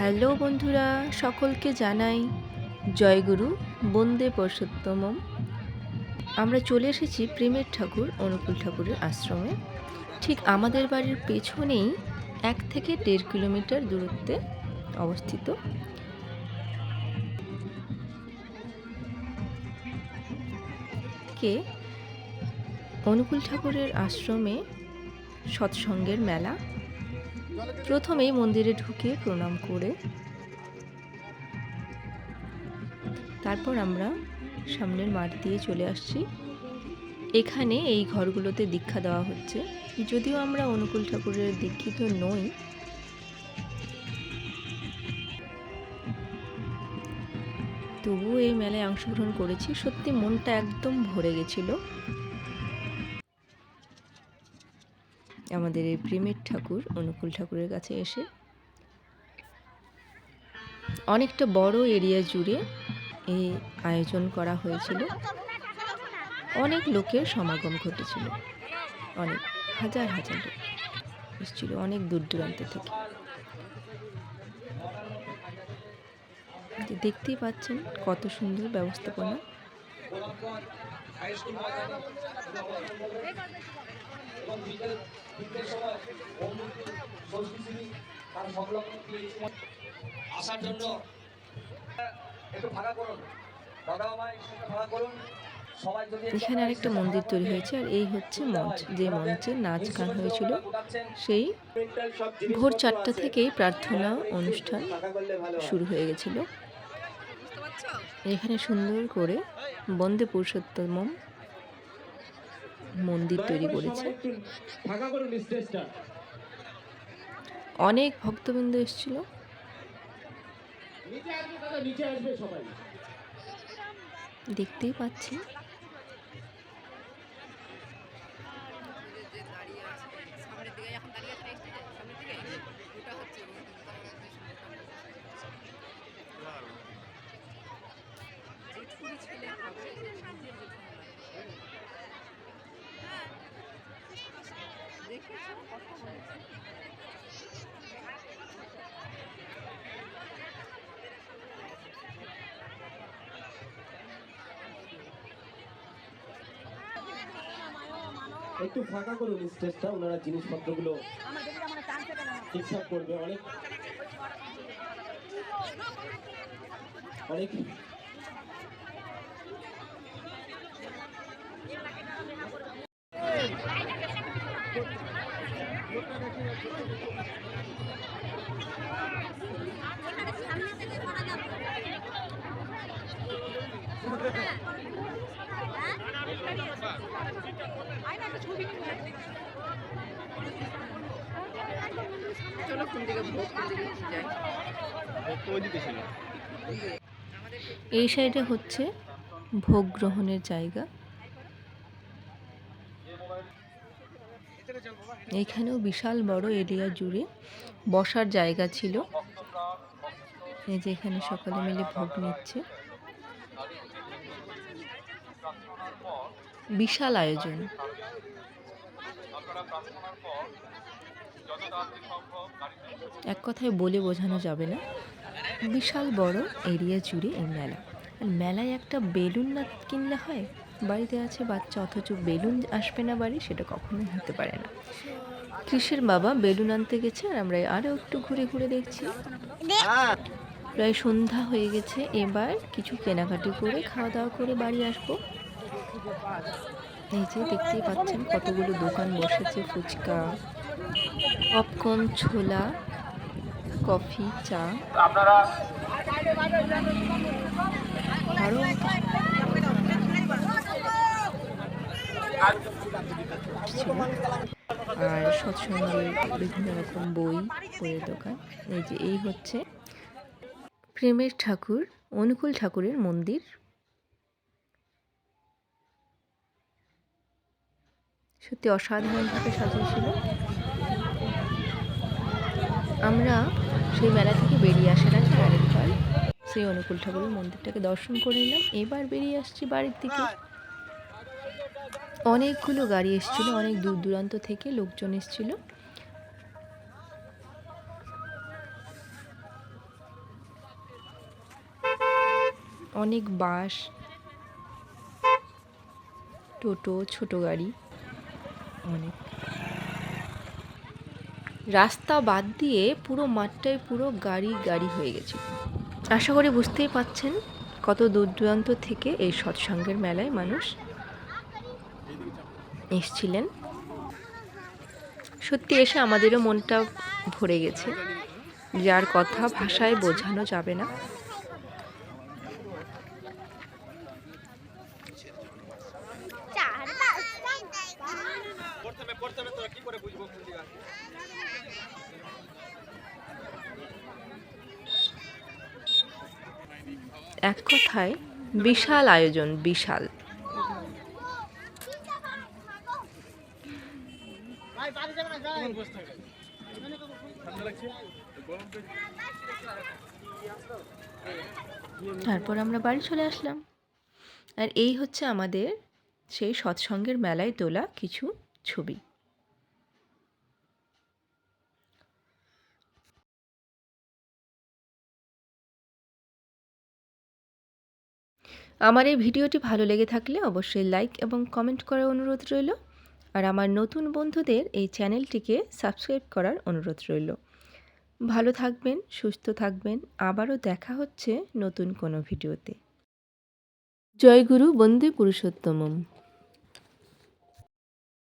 Hello বন্ধুরা, সকলকে জানাই জয়গুরু বন্দে পুরুষোত্তমম। আমরা চলে এসেছি প্রেমের ঠাকুর, অনুকূল ঠাকুরের আশ্রমে। ঠিক আমাদের বাড়ির পেছনেই এক থেকে দেড় কিলোমিটার দূরত্বে অবস্থিত। কে? অনুকূল ঠাকুরের আশ্রমে সৎসঙ্গের মেলা। প্রথমেই মন্দিরে ঢুকে প্রণাম করে। তারপর আমরা সামনের মাঠ দিয়ে চলে আসছি। এখানে এই ঘরগুলোতে দীক্ষা দেওয়া হচ্ছে। যদিও আমরা অনুকূল ঠাকুরের দীক্ষিত নই। তবুও এই মেলায় অংশগ্রহণ করেছি। সত্যি মনটা একদম ভরে গেছিল। আমাদের এই প্রেমের ঠাকুর, অনুকূল ঠাকুরের কাছে এসে অনেকটা বড় এরিয়া জুড়ে এই আয়োজন করা হয়েছিল। অনেক লোকের সমাগম ঘটেছিল। অনেক, হাজার হাজার লোক এসেছিল অনেক দূর দূরান্ত থেকে। দেখতেই পাচ্ছেন কত সুন্দর ব্যবস্থাপনা। তিনটের সময় সংস্কৃতি তার সংলগ্ন আসার জন্য একটু ফাঁকা করুন। দাদা আমায় একটু ফাঁকা করুন। সবাই যদি একটু এখানে আরেকটা মন্দির তৈরি হয়েছে আর এই হচ্ছে মঞ্চ। যে মঞ্চে নাচ গান হয়েছিল সেই ভোর চারটা থেকেই প্রার্থনা অনুষ্ঠান শুরু হয়ে গেছিল। এখানে সুন্দর করে বন্দে পুরুষোত্তম মন্দির তৈরি করেছে। অনেক ভক্তবৃন্দ এসেছিল। নিচে আসবে দাদা নিচে আসবে সবাই। দেখতেই পাচ্ছি। সামনের দিকে এখন দাঁড়িয়ে আছে নেক্সট সামনের দিকে ওটা হচ্ছে জেঠুরি ছেলে হবে নিজের একটু ফাঁকা করুন স্টেজটা ওনারা জিনিসপত্রগুলো ঠিকঠাক করবে অনেক অনেক চলো কোন দিকে এই সাইডে হচ্ছে ভোগ গ্রহণের জায়গা। এখানেও বিশাল বড় এরিয়া জুড়ে বসার জায়গা ছিল। এই যে এখানে সকালে মিলে ভোগ নিচ্ছে। বিশাল আয়োজন। এক কথায় বলে বোঝানো যাবে না। বিশাল বড় এরিয়া জুড়ে এই মেলা। আর মেলায় একটা বেলুন না কিনলে হয়? বাড়িতে আছে বাচ্চা, অথচ বেলুন আসবে না বাড়ি, সেটা কখনোই হতে পারে না। কৃষির বাবা বেলুন আনতে গেছে, আর আমরা আরও একটু ঘুরে ঘুরে দেখছি। প্রায় সন্ধ্যা হয়ে গেছে, এবার কিছু কেনাকাটি করে খাওয়া দাওয়া করে বাড়ি আসব। এই যে দেখতেই পাচ্ছেন কতগুলো দোকান বসেছে, ফুচকা পপকর্ন ছোলা, কফি, চা। আরও ছিল আর সৎসঙ্গের বিভিন্ন রকম বই বইয়ের দোকান। এই যে, এই হচ্ছে প্রেমের ঠাকুর, অনুকূল ঠাকুরের মন্দির। সত্যি অসাধারণভাবে সাজিয়েছিল। আমরা সেই মেলা থেকে বেরিয়ে আসার আগে আরেকবার সেই অনুকূল ঠাকুরের মন্দিরটাকে দর্শন করে নিলাম এবার বেরিয়ে আসছি বাড়ির দিকে। অনেকগুলো গাড়ি এসছিল, অনেক দূর দূরান্ত থেকে লোকজন এসেছিল। অনেক বাস, টোটো, ছোট গাড়ি, অনেক। রাস্তা বাদ দিয়ে পুরো মাঠটাই পুরো গাড়ি গাড়ি হয়ে গেছে। আশা করি বুঝতেই পাচ্ছেন কত দূর দূরান্ত থেকে এই সৎসঙ্গের মেলায় মানুষ এসছিলেন। সত্যি এসে আমাদেরও মনটা ভরে গেছে। যার কথা ভাষায় বোঝানো যাবে না। এক কথায়, বিশাল আয়োজন, বিশাল। তারপর আমরা বাড়ি চলে আসলাম। আর এই হচ্ছে আমাদের সেই সৎসঙ্গের মেলায় তোলা কিছু ছবি। আমার এই ভিডিওটি ভালো লেগে থাকলে অবশ্যই লাইক এবং কমেন্ট করার অনুরোধ রইল। আর আমার নতুন বন্ধুদের এই চ্যানেলটিকে সাবস্ক্রাইব করার অনুরোধ রইল। ভালো থাকবেন, সুস্থ থাকবেন। আবারও দেখা হচ্ছে নতুন কোনো ভিডিওতে। জয়গুরু বন্দে পুরুষোত্তমম।